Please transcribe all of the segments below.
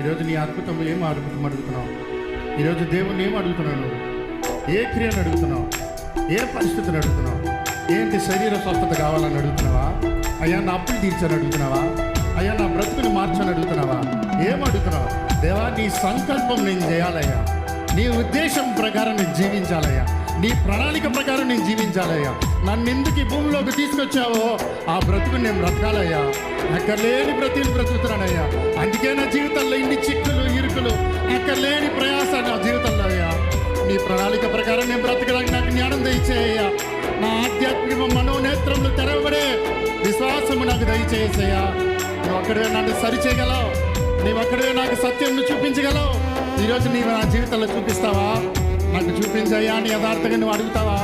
ఈరోజు నీ అద్భుతం ఏం అద్భుతం అడుగుతున్నావు? ఈరోజు దేవుణ్ణి ఏం అడుగుతున్నావు ఏ క్రియను అడుగుతున్నావు? ఏ పరిస్థితిని అడుగుతున్నావు? ఏంటి శరీర స్వస్థత కావాలని అడుగుతున్నావా? అయ్యా నా అప్పులు తీర్చని అడుగుతున్నావా? నీ సంకల్పం నేను చేయాలయ్యా. నీ ఉద్దేశం ప్రకారం నేను జీవించాలయ్యా. నీ ప్రణాళిక ప్రకారం నేను జీవించాలయ్యా. నన్ను ఎందుకు ఈ భూమిలోకి తీసుకొచ్చావో ఆ బ్రతుకు నేను బ్రతకాలయ్యా. అక్కడ లేని బ్రతుకులు బ్రతుకుతున్నానయ్యా. అందుకే నా జీవితంలో ఇన్ని చిక్కులు ఇరుకులు అక్కడ లేని ప్రయాస నా జీవితంలో అయ్యా. నీ ప్రణాళిక ప్రకారం నేను బ్రతకడానికి నాకు జ్ఞానం దయచేయ్యా. నా ఆధ్యాత్మిక మనోనేత్రములు తెరవబడే విశ్వాసము నాకు దయచేసయ్యా నువ్వు అక్కడే నన్ను సరిచేయగలవు నీవు అక్కడే నాకు సత్యం చూపించగలవు. ఈరోజు నీవు నా జీవితంలో చూపిస్తావా? నాకు చూపించయ్యా అని యథార్థంగా నువ్వు అడుగుతావా?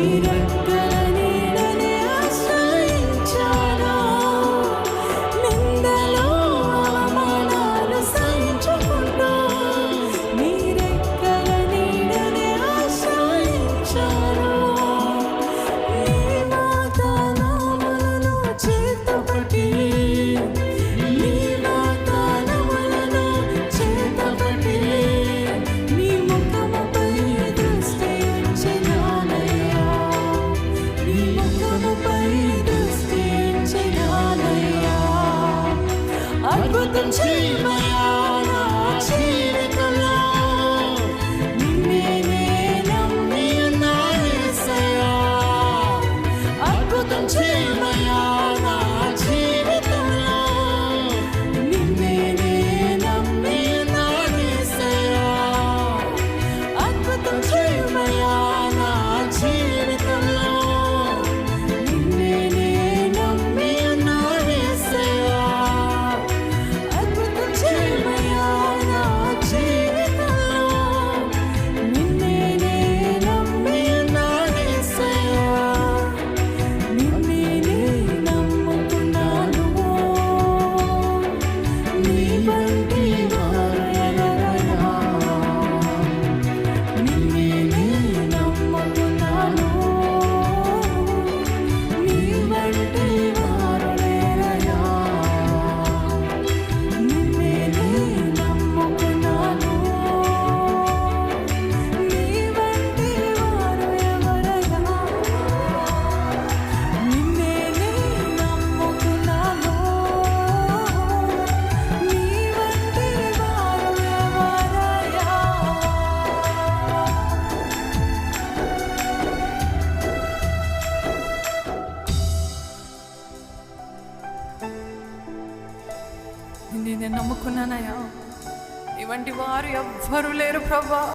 నీ అద్భుతం చేయమయా నా నేను నమ్ముకున్నానయ్యా. ఇవంటి వారు ఎవ్వరూ లేరు ప్రభా.